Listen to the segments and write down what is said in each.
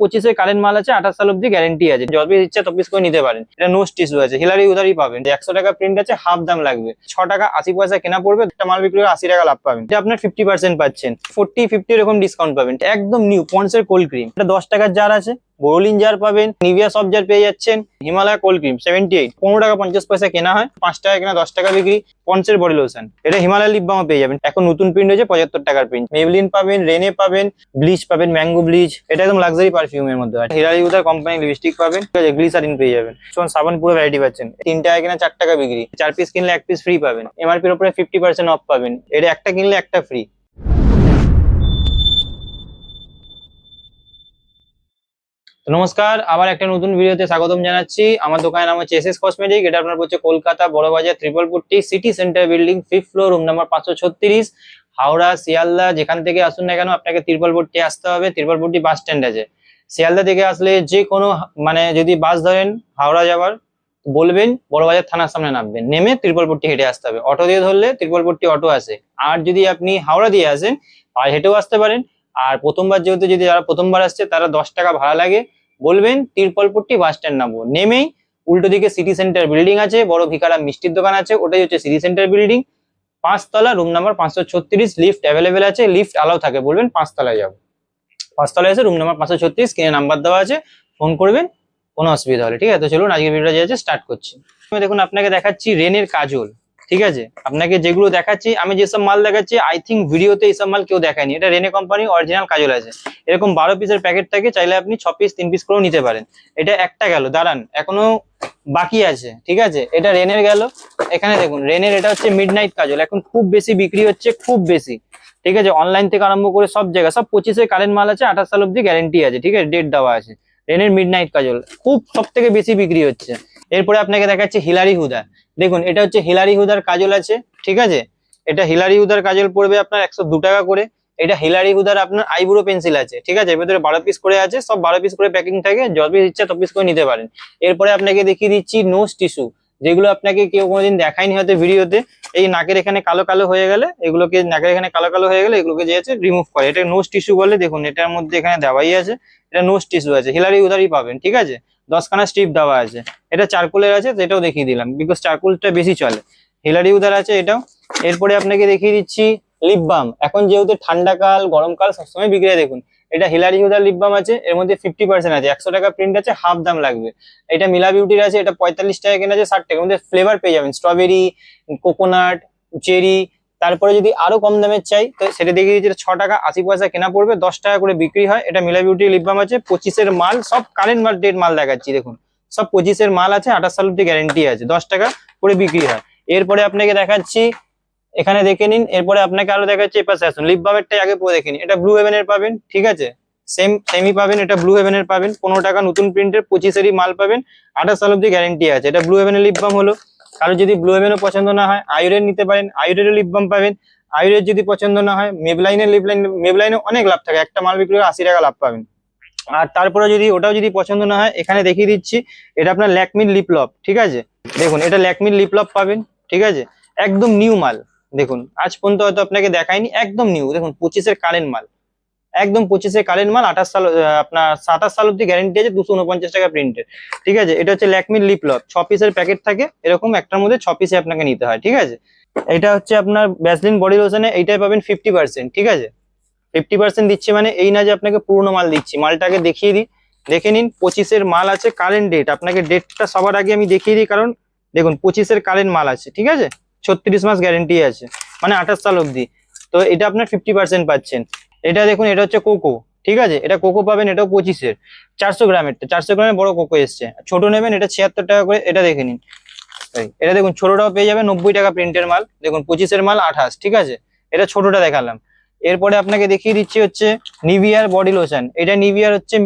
পঁচিশের কারেন্ট মাল আছে, আঠাশ সাল অব্দি গ্যারেন্টি আছে। যত পিস ইচ্ছা পিস করে নিতে পারেন। এটা নোস্ট ইস্যু আছে হিলারি উধারই পাবেন। একশো টাকা প্রিন্ট আছে হাফ দাম লাগবে। ছ টাকা আশি পয়সা কেনা পড়বে, একটা মাল বিক্রি করে আশি টাকা লাভ পাবেন। এটা আপনার ফিফটি পার্সেন্ট পাচ্ছেন। ফোর্টি ফিফটি এরকম ডিসকাউন্ট পাবেন। একদম নিউ পন্সের কোল্ড ক্রিম এটা দশ টাকার জার আছে। বোরোলিন জার পাবেন নিভিয়া সব জার পেয়ে যাচ্ছেন Himalaya cold cream seventy eight পনেরো টাকা পঞ্চাশ পয়সা কেনা হয়, পাঁচ টাকা কেনা, দশ টাকা বিক্রি পন্সের বডি লোশন এটা হিমালয় লিপ বামও পেয়ে যাবেন। এখন নতুন প্রিন্ট হয়েছে, পঁচাত্তর টাকার প্রিন্ট মেবলিন পাবেন রেনে পাবেন ব্লিচ পাবেন ম্যাঙ্গো ব্লিচ এটা একদম লাক্সারি পারফিউমের মধ্যে আছে হিরারি উদার কোম্পানি লিপস্টিক পাবেন, ঠিক আছে গ্লিসারিন পেয়ে যাবেন। শোন সাবান পুরো ভ্যারাইটি পাচ্ছেন। তিন টাকা কিনা, চার টাকা বিক্রি। চার পিস কিনলে এক পিস ফ্রি পাবেন। এমআরপির উপরে ফিফটি পার্সেন্ট অফ পাবেন। এটা একটা কিনলে একটা ফ্রি নমস্কার, আবার একটা নতুন ভিডিওতে স্বাগতম জানাচ্ছি। আমার দোকানের নাম হচ্ছে এস এস কসমেটিক এটা আপনার হচ্ছে Kolkata Burrabazar ত্রিপলপুরটি city centre building fifth floor room number পাঁচশো ছত্রিশ, হাওড়া, শিয়ালদা, যেখান থেকে আসুন না কেন আপনাকে ত্রিপলপুরটি আসতে হবে ত্রিপলপুরটি বাস স্ট্যান্ড আছে। শিয়ালদা থেকে আসলে যে কোনো মানে যদি বাস ধরেন হাওড়া যাওয়ার, বলবেন বড়বাজার থানার সামনে নামবেন, নেমে ত্রিপলপুরটি হেঁটে আসতে হবে। অটো দিয়ে ধরলে ত্রিপলপুরটি অটো আসে। আর যদি আপনি হাওড়া দিয়ে আসেন আর হেঁটেও আসতে পারেন আর প্রথমবার যেহেতু যদি যারা প্রথমবার আসছে, তারা দশ টাকা ভাড়া লাগে। বলবেন, তিরপলপট্টি বাস স্ট্যান্ড নামবো। নেমেই উল্টো দিকে সিটি সেন্টার বিল্ডিং আছে, বড় ভিকারা মিষ্টির দোকান আছে, ওটাই হচ্ছে সিটি সেন্টার বিল্ডিং পাঁচতলা রুম নাম্বার পাঁচশো ছত্রিশ লিফট অ্যাভেলেবেল আছে লিফট আলাও থাকে। বলবেন, পাঁচতলায় যাব। পাঁচতলায় আছে রুম নাম্বার পাঁচশো ছত্রিশ কিনে নাম্বার দেওয়া আছে ফোন করবেন, কোনো অসুবিধা হলে। ঠিক আছে, তো চলুন, আজকের ভিডিওটা যে আছে স্টার্ট করছি। দেখুন, আপনাকে দেখাচ্ছি রেনের কাজল। ঠিক আছে? আপনাকে যেগুলো দেখাচ্ছি, আমি যেসব মাল দেখাচ্ছি আই থিঙ্ক ভিডিওতে এইসব মাল কেউ দেখায়নি। এটা রেনে কোম্পানি অরিজিনাল কাজল আছে। এরকম বারো পিসের প্যাকেট থাকে, চাইলে আপনি ছ পিস তিন পিস করেও নিতে পারেন। এটা একটা গেল, দাঁড়ান, এখনও বাকি আছে, ঠিক আছে? এটা রেনের গেল। এখানে দেখুন রেনের এটা হচ্ছে মিড নাইট কাজল। এখন খুব বেশি বিক্রি হচ্ছে, খুব বেশি। ঠিক আছে? অনলাইন থেকে আরম্ভ করে সব জায়গায় সব পঁচিশের কারেন্ট মাল আছে, আঠাশ সাল অব্দি গ্যারেন্টি আছে, ঠিক আছে? ডেট দেওয়া আছে। রেনের মিড নাইট কাজল, খুব সব থেকে বেশি বিক্রি হচ্ছে। এরপরে আপনাকে দেখাচ্ছে হিলারি হুদা। দেখুন, এটা হচ্ছে হিলারি হুদার কাজল আছে, ঠিক আছে? এটা হিলারি হুদার কাজল পড়বে আপনার একশো টাকা করে। এটা হিলারি হুদার আপনার আইব্রো পেন্সিল আছে, ঠিক আছে? ভেতরে বারো পিস করে আছে, সব বারো পিস করে প্যাকিং থাকে যত পিস ইচ্ছা তত পিস করে নিতে পারেন। এরপরে আপনাকে দেখিয়ে দিচ্ছি নোজ টিস্যু যেগুলো আপনাকে কেউ কোনোদিন দেখায়নি হয়তো ভিডিওতে, এই নাকের এখানে কালো কালো হয়ে গেলে, এগুলোকে নাকের এখানে কালো কালো হয়ে গেলে এগুলোকে যে আছে রিমুভ করে। এটা নোজ টিস্যু বলে, দেখুন, এটার মধ্যে এখানে দেওয়াই আছে, এটা নোজ টিস্যু আছে, হিলারি উদারই পাবেন, ঠিক আছে? দশখানা স্ট্রিপ দেওয়া আছে। এটা চারকোলের আছে সেটাও দেখিয়ে দিলাম। বিকজ চারকোলটা বেশি চলে। হিলারি উদার আছে এটাও। এরপরে আপনাকে দেখিয়ে দিচ্ছি লিপ বাম এখন যেহেতু ঠান্ডাকাল, গরমকাল, সবসময় বিক্রি হয়। দেখুন, এটা হিলারি হুদার লিপ বাম আছে, এর মধ্যে ফিফটি পার্সেন্ট আছে। একশো টাকা প্রিন্ট আছে হাফ দাম লাগবে। এটা মিলা বিউটির আছে, এটা পঁয়তাল্লিশ টাকা কেনা আছে, ষাট টাকা। মধ্যে ফ্লেভার পেয়ে যাবেন। স্ট্রবেরি কোকোনাট চেরি তারপরে যদি আরও কম দামের চাই, তো সেটা দেখিয়ে এটা ছ টাকা আশি পয়সা কেনা পড়বে, দশ টাকা করে বিক্রি হয়। এটা মিলা বিউটি লিপ বাম আছে, পঁচিশের মাল, সব কারেন্ট মাল ডেট মাল দেখাচ্ছি, দেখুন। সব পঁচিশের মাল আছে, আঠাশ সাল অব্দি গ্যারেন্টি আছে, দশ টাকা করে বিক্রি হয়। এরপরে আপনাকে দেখাচ্ছি, এখানে দেখে নিন, এরপরে আপনাকে আরও দেখাচ্ছি, এপাশে আসুন। লিপ বামেরটাই আগে পরে দেখে নিন। এটা ব্লু হেভেনের পাবেন, ঠিক আছে? সেম সেমই পাবেন, এটা ব্লু হেভেনের পাবেন। পনেরো টাকা নতুন প্রিন্টের পঁচিশেরই মাল পাবেন, আঠাশ সাল অব্দি গ্যারেন্টি আছে। এটা ব্লু হেভেনের লিপ বাম হলো। কারও যদি ব্লু হেভেনও পছন্দ না হয় আয়ুরের নিতে পারেন আয়ুরের লিপ বাম পাবেন। আয়ুরের যদি পছন্দ না হয় মেবলাইনের লিপ লাইন মেবলাইনে অনেক লাভ থাকে, একটা মাল বিক্রি করে আশি টাকা লাভ পাবেন। আর তারপরে যদি, ওটাও যদি পছন্দ না হয়, এখানে দেখিয়ে দিচ্ছি, এটা আপনার ল্যাকমির লিপলপ ঠিক আছে? দেখুন, এটা ল্যাকমির লিপলপ পাবেন, ঠিক আছে? একদম নিউ মাল দেখুন। আজ পর্যন্ত হয়তো আপনাকে দেখায়নি একদম নিউ দেখুন, পঁচিশের কারেন্ট মাল একদম পঁচিশে কারেন্ট মাল, আঠাশ সাল আপনার সাতাশ সাল অব্দি গ্যারেন্টি আছে দুশো উনপঞ্চাশ টাকা প্রিন্টের ঠিক আছে? এটা হচ্ছে ল্যাকমির লিপলপ ছ পিসের প্যাকেট থাকে, এরকম একটার মধ্যে ছ পিসে আপনাকে নিতে হয়, ঠিক আছে? এটা হচ্ছে আপনার ব্যাসলিন বডি লোশনে এইটাই পাবেন ফিফটি পার্সেন্ট ঠিক আছে? ফিফটি পার্সেন্ট দিচ্ছি মানে এই না যে আপনাকে পুরনো মাল দিচ্ছি। মালটাকে দেখিয়ে দিই। দেখে নিন, পঁচিশের মাল আছে কারেন্ট ডেট আপনাকে ডেটটা সবার আগে আমি দেখিয়ে দিই, কারণ দেখুন, পঁচিশের কারেন্ট মাল আছে, ঠিক আছে? ছত্রিশ মাস গ্যারেন্টি আছে মানে আঠাশ সাল অবধি। তো এটা আপনার ফিফটি পার্সেন্ট পাচ্ছেন। এটা দেখুন, এটা হচ্ছে কোকো ঠিক আছে? এটা কোকো পাবেন, এটাও পঁচিশের। চারশো গ্রামেরটা চারশো গ্রামের বড় কোকো এসছে। ছোট নেবেন, এটা ছিয়াত্তর টাকা করে, এটা দেখে নিন। এটা দেখুন, ছোটটাও পেয়ে যাবে নব্বই টাকা প্রিন্টের মাল। দেখুন, পঁচিশের মাল আঠাশ, ঠিক আছে? এটা ছোটটা দেখালাম। এরপরে আপনাকে দেখিয়ে দিচ্ছি হচ্ছে নিভিয়ার বডি লোশন। এটা নিভিয়ার হচ্ছে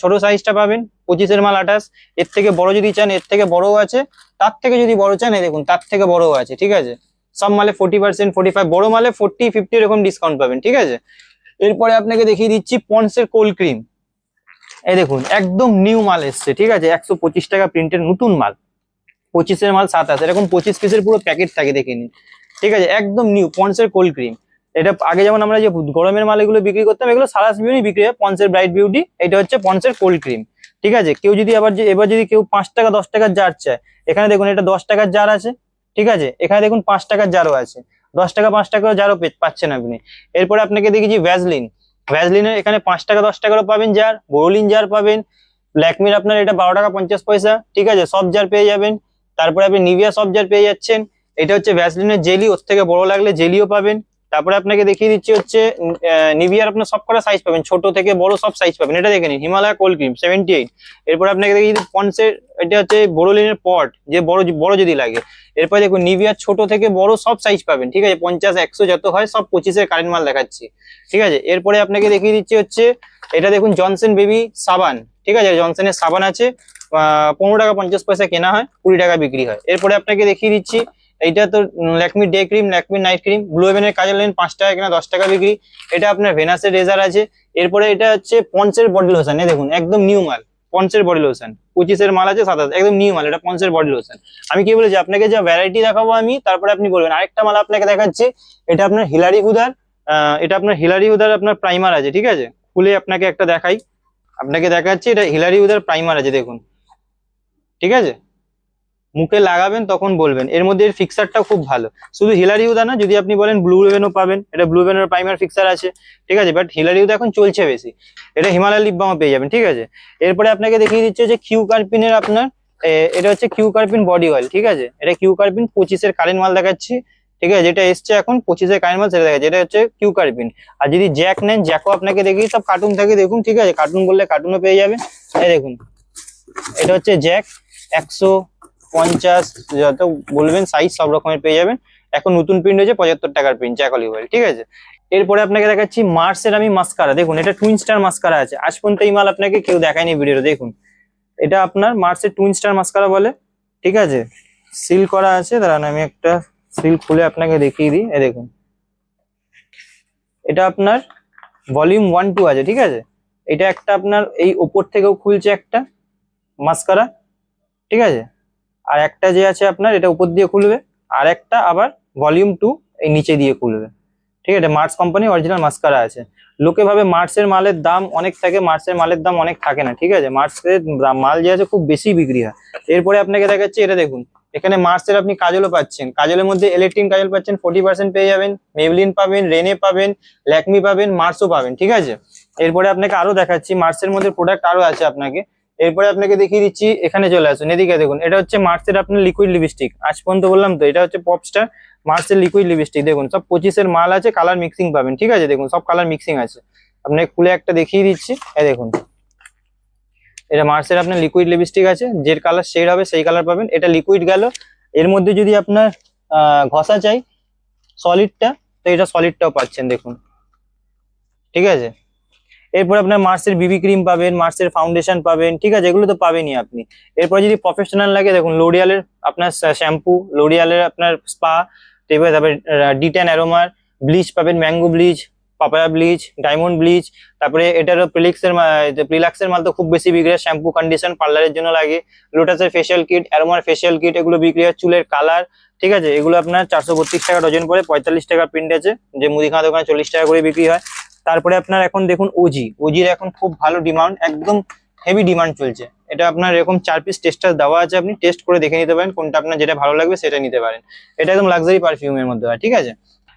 ছোট সাইজটা পাবেন, পঁচিশের মাল আঠাশ। এর থেকে বড় যদি চান, এর থেকে বড়ও আছে। তার থেকে যদি বড় চান, এই দেখুন, তার থেকে বড়ও আছে, ঠিক আছে? সব মালে ফোর্টি পার্সেন্ট ফোর্টি ফাইভ বড় মালে ফোর্টি ফিফটি এরকম ডিসকাউন্ট পাবেন, ঠিক আছে? এরপরে আপনাকে দেখিয়ে দিচ্ছি পন্সের কোল্ড ক্রিম। এই দেখুন, একদম নিউ মাল এসছে, ঠিক আছে? একশো পঁচিশ টাকা প্রিন্টের নতুন মাল। পঁচিশের মাল সাতাশ এরকম পঁচিশ পিসের পুরো প্যাকেট থাকে, দেখে নিন। ঠিক আছে? একদম নিউ, পন্সের কোল্ড ক্রিম। এটা আগে যেমন আমরা যে গরমের মাল এগুলো বিক্রি করতাম, এগুলো সারাস বিউটি বিক্রি হয়। পন্সের ব্রাইট বিউটি এটা হচ্ছে পন্সের কোল্ড ক্রিম। ঠিক আছে? কেউ যদি আবার যে, এবার যদি কেউ পাঁচ টাকা, দশ টাকার জার চায়, এখানে দেখুন এটা দশ টাকার জার আছে। ঠিক আছে? এখানে দেখুন পাঁচ টাকার জারও আছে। দশ টাকা, পাঁচ টাকা জারও পে- পাচ্ছেন আপনি। এরপরে আপনাকে দেখেছি ভ্যাজলিন ভ্যাজলিনের এখানে পাঁচ টাকা, দশ টাকারও পাবেন জার বোরোলিন জার পাবেন। ল্যাকমির আপনার এটা বারো টাকা, পঞ্চাশ পয়সা, ঠিক আছে? সব জার পেয়ে যাবেন। তারপরে আপনি নিভিয়া সব জার পেয়ে যাচ্ছেন। এটা হচ্ছে ভ্যাসলিনের জেলি ওর থেকে বড় লাগলে জেলিও পাবেন। তারপরে আপনাকে দেখিয়ে দিচ্ছি হচ্ছে নিভিয়ার আপনার সব কটা সাইজ পাবেন, ছোট থেকে বড় সব সাইজ পাবেন। এটা দেখে নিন, Himalaya cold cream seventy eight এরপরে আপনাকে দেখিয়ে দিচ্ছি পন্সের এটা হচ্ছে বোরোলিনের পট যে বড় বড় যদি লাগে। এরপরে দেখুন, নিভিয়ার ছোট থেকে বড় সব সাইজ পাবেন, ঠিক আছে? পঞ্চাশ, একশো যত হয়, সব পঁচিশের কারেন্ট মাল দেখাচ্ছি, ঠিক আছে? এরপরে আপনাকে দেখিয়ে দিচ্ছি হচ্ছে, এটা দেখুন জনসন বেবি সাবান ঠিক আছে? জনসনের সাবান আছে পনেরো টাকা পঞ্চাশ পয়সা কেনা হয়, কুড়ি টাকা বিক্রি হয়। এরপরে আপনাকে দেখিয়ে দিচ্ছি এইটা তো Lakme day cream, Lakme night cream, blue হেভেনের কাজের লেন পাঁচ টাকা কিনা দশ টাকা বিক্রি। এটা আপনার ভেনাসের রেজার আছে। এরপরে এটা হচ্ছে পঞ্চের বডি লোশন এই দেখুন, একদম নিউ মাল পঞ্চের বডি লোশন পঁচিশের মাল আছে সাতাশ একদম নিউ মাল, এটা পঞ্চের বডি লোশন আমি কি বলেছি, আপনাকে যা ভ্যারাইটি দেখাবো আমি, তারপরে আপনি বলবেন। আরেকটা মাল আপনাকে দেখাচ্ছি, এটা আপনার হিলারি হুদার এটা আপনার হিলারি হুদার আপনার প্রাইমার আছে, ঠিক আছে? খুলে আপনাকে একটা দেখাই। আপনাকে দেখাচ্ছি, এটা হিলারি হুদার প্রাইমার আছে, দেখুন। ঠিক আছে? মুখে লাগাবেন তখন বলবেন। এর মধ্যে এর ফিক্সারটাও খুব ভালো। শুধু হিলারি উদা না, যদি আপনি বলেন ব্লু রেভেনও পাবেন, এটা ব্লু রেভেনের প্রাইমার ফিক্সার আছে, ঠিক আছে? বাট হিলারি উদা এখন চলছে বেশি। এটা হিমালয় লিপ বামও পেয়ে যাবেন, ঠিক আছে? এরপরে আপনাকে দেখিয়ে দিচ্ছে যে কিউ কার্পিনের আপনার এটা হচ্ছে কিউ কার্পিন বডি অয়েল ঠিক আছে? এটা কিউ কার্পিন পঁচিশের কারেন্ট মাল দেখাচ্ছি, ঠিক আছে? যেটা এসছে এখন পঁচিশের কারেন্ট মাল, সেটা দেখাচ্ছে। এটা হচ্ছে কিউ কার্পিন আর যদি জ্যাক নেন জ্যাকও আপনাকে দেখি সব কার্টুন থাকে, দেখুন, ঠিক আছে? কার্টুন বললে কার্টুনও পেয়ে যাবেন। এই দেখুন, এটা হচ্ছে জ্যাক একশো পঞ্চাশ, যত বলবেন সাইজ সব রকমের পেয়ে যাবেন। এখন নতুন প্রিন্ট হয়েছে পঁচাত্তর টাকার প্রিন্ট জ্যাক অলিভ ঠিক আছে? এরপরে আপনাকে দেখাচ্ছি মার্সের আমি মাস্কারা দেখুন, এটা টুইন স্টার মাস্কারা আছে। আজ পর্যন্ত এই মাল আপনাকে কেউ দেখায়নি ভিডিওতে, দেখুন। এটা আপনার মার্সের টুইন স্টার মাস্কারা বলে, ঠিক আছে? সিল করা আছে, দাঁড়ান, আমি একটা সিল খুলে আপনাকে দেখিয়ে দিই দেখুন। এটা আপনার ভলিউম ওয়ান টু আছে, ঠিক আছে? এটা একটা আপনার এই ওপর থেকেও খুলছে একটা মাস্কারা ঠিক আছে? আর একটা যে আছে আপনার, এটা উপর দিয়ে খুলবে। আর একটা আবার ভলিউম টু এই নিচে দিয়ে খুলবে। ঠিক আছে? মার্স কোম্পানি অরিজিনাল মাস্কারা আছে। লোকে ভাবে মার্সের মালের দাম অনেক থাকে মার্সের মালের দাম অনেক থাকে না, ঠিক আছে? মার্সের মাল যে আছে খুব বেশি বিক্রি হয়। এরপরে আপনাকে দেখাচ্ছি, এটা দেখুন। এখানে মার্সের আপনি কাজলও পাচ্ছেন। কাজলের মধ্যে ইলেকট্রিক কাজল পাচ্ছেন ফোর্টি পার্সেন্ট পেয়ে যাবেন। মেভলিন পাবেন রেনে পাবেন ল্যাকমি পাবেন মার্সও পাবেন, ঠিক আছে? এরপরে আপনাকে আরও দেখাচ্ছি মার্সের মধ্যে প্রোডাক্ট আরও আছে আপনাকে। এরপরে আপনাকে দেখিয়ে দিচ্ছি, এখানে চলে আসুন, এদিকে দেখুন, এটা হচ্ছে মার্সের আপনার লিকুইড লিপস্টিক আজ পর্যন্ত বললাম তো, এটা হচ্ছে পপস্টার মার্সের লিকুইড লিপস্টিক দেখুন, সব পঁচিশের মাল আছে কালার মিক্সিং পাবেন, ঠিক আছে? দেখুন, সব কালার মিক্সিং আছে। আপনাকে খুলে একটা দেখিয়ে দিচ্ছি, এই দেখুন। এটা মার্সের আপনার লিকুইড লিপস্টিক আছে, যে কালার শেড হবে সেই কালার পাবেন। এটা লিকুইড গেল, এর মধ্যে যদি আপনার ঘষা চাই সলিডটা তো এটা সলিডটাও পাচ্ছেন, দেখুন। ঠিক আছে? এরপর আপনার মার্সের বিবি ক্রিম পাবেন মার্সের ফাউন্ডেশন পাবেন, ঠিক আছে? এগুলো তো পাবেনই আপনি। এরপর যদি প্রফেশনাল লাগে, দেখুন লোরিয়ালের আপনার শ্যাম্পু লোরিয়ালের আপনার স্পা এবার তারপরে ডিটেন অ্যারোমার ব্লিচ পাবেন mango bleach papaya bleach diamond bleach তারপরে এটারও প্রিলিক্সের প্রিলাক্সের মাল তো খুব বেশি বিক্রি হয় শ্যাম্পু কন্ডিশন পার্লারের জন্য লাগে। লোটাসের ফেশিয়াল কিট অ্যারোমার ফেশিয়াল কিট এগুলো বিক্রি হয়, চুলের কালার ঠিক আছে? এগুলো আপনার চারশো বত্রিশ টাকা ডজন পড়ে, পঁয়তাল্লিশ টাকা প্রিন্ট আছে, যে মুদিখানা দোকানে চল্লিশ টাকা করে বিক্রি হয়। তারপরে আপনার এখন দেখুন ওজি ওজির এখন খুব ভালো ডিমান্ড একদম হেভি ডিমান্ড চলছে। এটা আপনার এরকম চার পিস টেস্টার দেওয়া আছে, আপনি টেস্ট করে দেখে নিতে পারেন, কোনটা আপনার যেটা ভালো লাগবে সেটা নিতে পারেন। এটা একদম লাক্সারি পারফিউমের মধ্যে হয়, ঠিক আছে?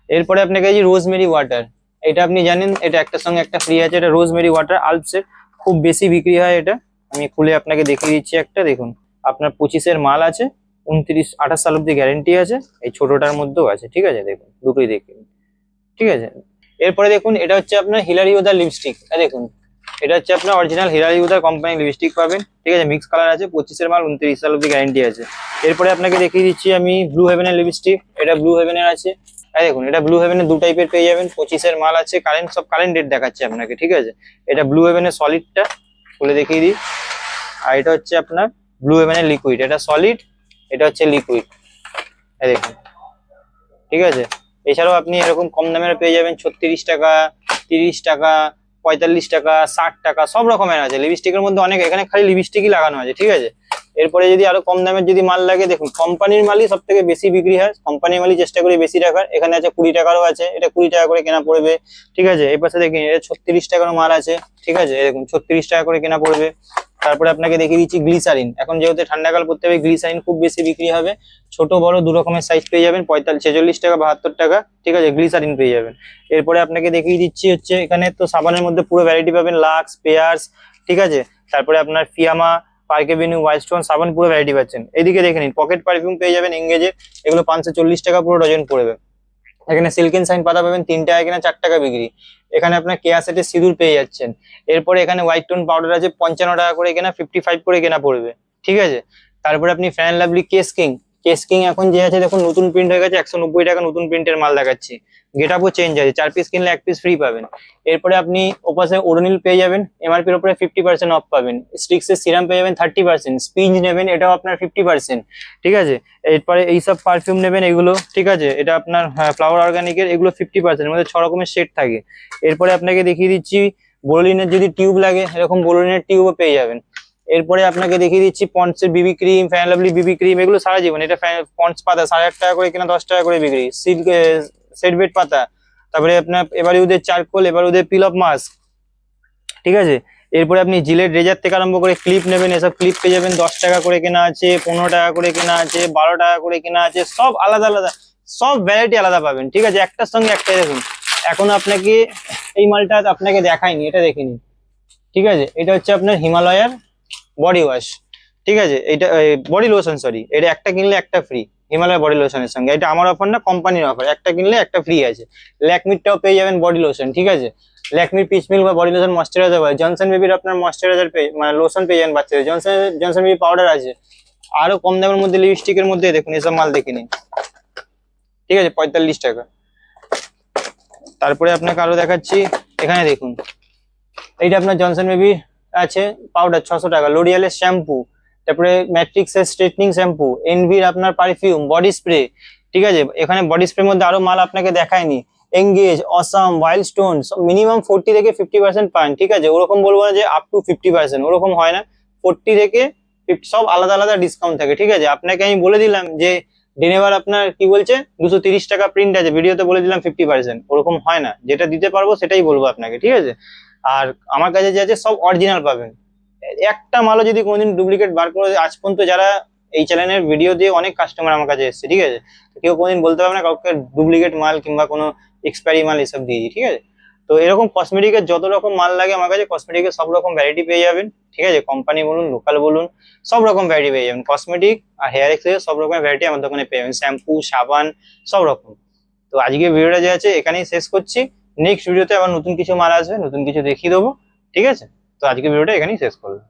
এরপরে আপনাকে এই রোজমেরি ওয়াটার এটা আপনি জানেন, এটা একটার সঙ্গে একটা ফ্রি আছে, এটা রোজমেরি ওয়াটার আলপসের খুব বেশি বিক্রি হয় এটা। আমি খুলে আপনাকে দেখিয়ে দিচ্ছি একটা, দেখুন। আপনার পঁচিশের মাল আছে, উনত্রিশ, আঠাশ সাল অব্দি গ্যারেন্টি আছে, এই ছোটটার মধ্যেও আছে, ঠিক আছে? দেখুন, দুটোই দেখুন ঠিক আছে? এরপরে দেখুন, এটা হচ্ছে আপনার হিলারি উদার লিপস্টিক দেখুন, এটা হচ্ছে আপনার অরিজিনাল হিলারি উদার কোম্পানি লিপস্টিক পাবেন। ঠিক আছে মিক্স কালার আছে, পঁচিশের মাল, উনত্রিশ সাল অব্দি গ্যারেন্টি আছে। এরপরে আপনাকে দেখিয়ে দিচ্ছি আমি ব্লু হেভেনের লিপস্টিক এটা ব্লু হেভেনের আছে। এই দেখুন, এটা ব্লু হেভেনের দু টাইপের পেয়ে যাবেন। পঁচিশের মাল আছে কারেন্ট সব কারেন্ট ডেট দেখাচ্ছে আপনাকে, ঠিক আছে? এটা ব্লু হেভেনের সলিডটা খুলে দেখিয়ে দিই। আর এটা হচ্ছে আপনার ব্লু হেভেনের লিকুইড এটা সলিড এটা হচ্ছে লিকুইড এই দেখুন, ঠিক আছে? এছাড়াও আপনি এরকম কম দামের পেয়ে যাবেন ছত্রিশ টাকা, তিরিশ টাকা, পঁয়তাল্লিশ টাকা, ষাট টাকা, সব রকমের আছে। লিপস্টিকের মধ্যে অনেক, এখানে খালি লিপস্টিকই লাগানো আছে, ঠিক আছে? এরপরে যদি আরও কম দামের যদি মাল লাগে, দেখুন কোম্পানির মালই সব থেকে বেশি বিক্রি হয়। কোম্পানির মালই চেষ্টা করি বেশি রাখার। এখানে আছে কুড়ি টাকারও আছে। এটা কুড়ি টাকা করে কেনা পড়বে। ঠিক আছে? এই পাশে দেখুন এটা ছত্রিশ টাকারও মাল আছে। ঠিক আছে? দেখুন, ছত্রিশ টাকা করে কেনা পড়বে। তারপরে আপনাকে দেখিয়ে দিচ্ছি গ্লিসারিন এখন যেহেতু ঠান্ডাকাল পড়তে হবে গ্লিসারিন খুব বেশি বিক্রি হবে। ছোট, বড় দু রকমের সাইজ পেয়ে যাবেন। পঁয়তাল্লিশ, ছেচল্লিশ টাকা, বাহাত্তর টাকা। ঠিক আছে? গ্লিসারিন পেয়ে যাবেন। এরপরে আপনাকে দেখিয়ে দিচ্ছি হচ্ছে, এখানে তো সাবানের মধ্যে পুরো ভ্যারাইটি পাবেন। লাক্স পেয়ার্স ঠিক আছে? তারপরে আপনার ফিয়ামা পার্কে ভেনিউ হোয়াইট স্টোন সাবান পুরো ভ্যারাইটি পাচ্ছেন। এদিকে দেখে নিন পকেট পারফিউম পেয়ে যাবেন এঙ্গেজের এগুলো পাঁচশো চল্লিশ টাকা পুরো ডজন পড়বে এখানে সিল্কেন সাইন পাতা পাবেন তিন টাকা কিনা, চার টাকা বিক্রি। এখানে আপনার কেয়া সেটের সিঁদুর পেয়ে যাচ্ছেন। এরপরে এখানে হোয়াইট টোন পাউডার আছে, পঞ্চান্ন টাকা করে কেনা ফিফটি ফাইভ করে কেনা পড়বে। ঠিক আছে? তারপরে আপনি fair and lovely Kesh king Kesh king এখন যে আছে, দেখুন, নতুন প্রিন্ট হয়ে গেছে, একশো নব্বই টাকা নতুন প্রিন্টের মাল দেখাচ্ছি। গেট আপও চেঞ্জ আছে, চার পিস কিনলে এক পিস ফ্রি পাবেন। এরপরে আপনি ওপাশে ওরোনিল পেয়ে যাবেন এমআরপির ওপরে ফিফটি পার্সেন্ট অফ পাবেন। স্টিক্সের সিরাম পেয়ে যাবেন থার্টি পার্সেন্ট স্পিঞ্জ নেবেন, এটাও আপনার ফিফটি পার্সেন্ট ঠিক আছে? এরপরে এইসব পারফিউম নেবেন, এগুলো, ঠিক আছে? এটা আপনার ফ্লাওয়ার অর্গানিকের এগুলো ফিফটি পার্সেন্ট মধ্যে ছ রকমের সেট থাকে। এরপরে আপনাকে দেখিয়ে দিচ্ছি বোরোলিনের যদি টিউব লাগে, এরকম বোরোলিনের টিউবও পেয়ে যাবেন। এরপরে আপনাকে দেখিয়ে দিচ্ছি পন্ডসের BB cream fair and lovely BB cream এগুলো সারা জীবন। এটা পন্ডস পাতা, সাড়ে আট টাকা করে কিনা, দশ টাকা করে বিক্রি। সিল্ক সেট বেড পাতা। তারপরে আপনার, এবারে ওদের চারকোল, এবার ওদের পিল অফ মাস্ক ঠিক আছে? এরপরে আপনি জিলেট রেজার থেকে আরম্ভ করে ক্লিপ নেবেন, এসব ক্লিপ পেয়ে যাবেন, দশ টাকা করে কেনা আছে, পনেরো টাকা করে কেনা আছে, বারো টাকা করে কেনা আছে, সব আলাদা আলাদা, সব ভ্যারাইটি আলাদা পাবেন। ঠিক আছে? একটার সঙ্গে একটাই দেখুন। এখন আপনাকে এই মালটা আপনাকে দেখাইনি এটা দেখে নিন। ঠিক আছে? এটা হচ্ছে আপনার হিমালয়ার বডি ওয়াশ ঠিক আছে? এটা বডি লোশন সরি এটা একটা কিনলে একটা ফ্রি হিমালয় বডি লোশনের সঙ্গে। এটা আমার অফার না কোম্পানির অফার একটা কিনলে একটা ফ্রি আছে। ল্যাকমিরটাও পেয়ে যাবেন বডি লোশন ঠিক আছে? ল্যাকমির পিচ বা বডি লোশন ময়শ্চারাইজার পাবে জনসন বেবির আপনার ময়শ্চারাইজার পেয়ে মানে লোশন পেয়ে যাবেন বাচ্চাদের। জনসন জনসন বেবি পাউডার আছে। আরও কম দামের মধ্যে লিপস্টিকের মধ্যে দেখুন, এসব মাল দেখে নিন। ঠিক আছে? পঁয়তাল্লিশ টাকা। তারপরে আপনাকে আরও দেখাচ্ছি। এখানে দেখুন। এইটা আপনার জনসন বেবি আছে পাউডার ছশো টাকা লোরিয়ালের শ্যাম্পু তারপরে ম্যাট্রিক্সের স্ট্রেটনিং শ্যাম্পু এনভির আপনার পারফিউম বডি স্প্রে ঠিক আছে? এখানে বডি স্প্রের মধ্যে আরও মাল আপনাকে দেখায়নি। Engage awesome wild stone minimum forty থেকে ফিফটি পার্সেন্ট পান, ঠিক আছে? ওরকম বলব না যে আপ টু ফিফটি পার্সেন্ট ওরকম হয় না। ফোরটি থেকে 50 সব আলাদা আলাদা ডিসকাউন্ট থাকে, ঠিক আছে? আপনাকে আমি বলে দিলাম যে ডেনেভার আপনার কি বলছে? দুশো তিরিশ টাকা প্রিন্ট আছে, ভিডিওতে বলে দিলাম ফিফটি পার্সেন্ট ওরকম হয় না। যেটা দিতে পারব সেটাই বলব আপনাকে, ঠিক আছে? আর আমার কাছে যে আছে সব অরিজিনাল পাবেন। একটা মালও যদি কোনোদিন ডুপ্লিকেট বার করে আজ পর্যন্ত যারা এই চ্যানেলের ভিডিও দিয়ে অনেক কাস্টমার আমার কাছে এসেছে, ঠিক আছে? কেউ কোনোদিন বলতে পারবে না, কাউকে ডুপ্লিকেট মাল কিংবা কোনো এক্সপায়ারি মাল এসব দিয়েছি ঠিক আছে? তো এরকম কসমেটিকের যত রকম মাল লাগে আমার কাছে কসমেটিকের সব রকম ভ্যারাইটি পেয়ে যাবেন, ঠিক আছে? কোম্পানি বলুন লোকাল বলুন, সব রকম ভ্যারাইটি পেয়ে যাবেন। কসমেটিক আর হেয়ার এক্সেসরি সব রকমের ভ্যারাইটি আমার দোকানে পেয়ে যাবেন। শ্যাম্পু সাবান, সব রকম। তো আজকে ভিডিওটা যে আছে, এখানেই শেষ করছি। নেক্সট ভিডিওতে আবার নতুন কিছু মাল আসবে, নতুন কিছু দেখিয়ে দেবো। ঠিক আছে? তো আজকে ভিডিওটা এখানেই শেষ করলাম।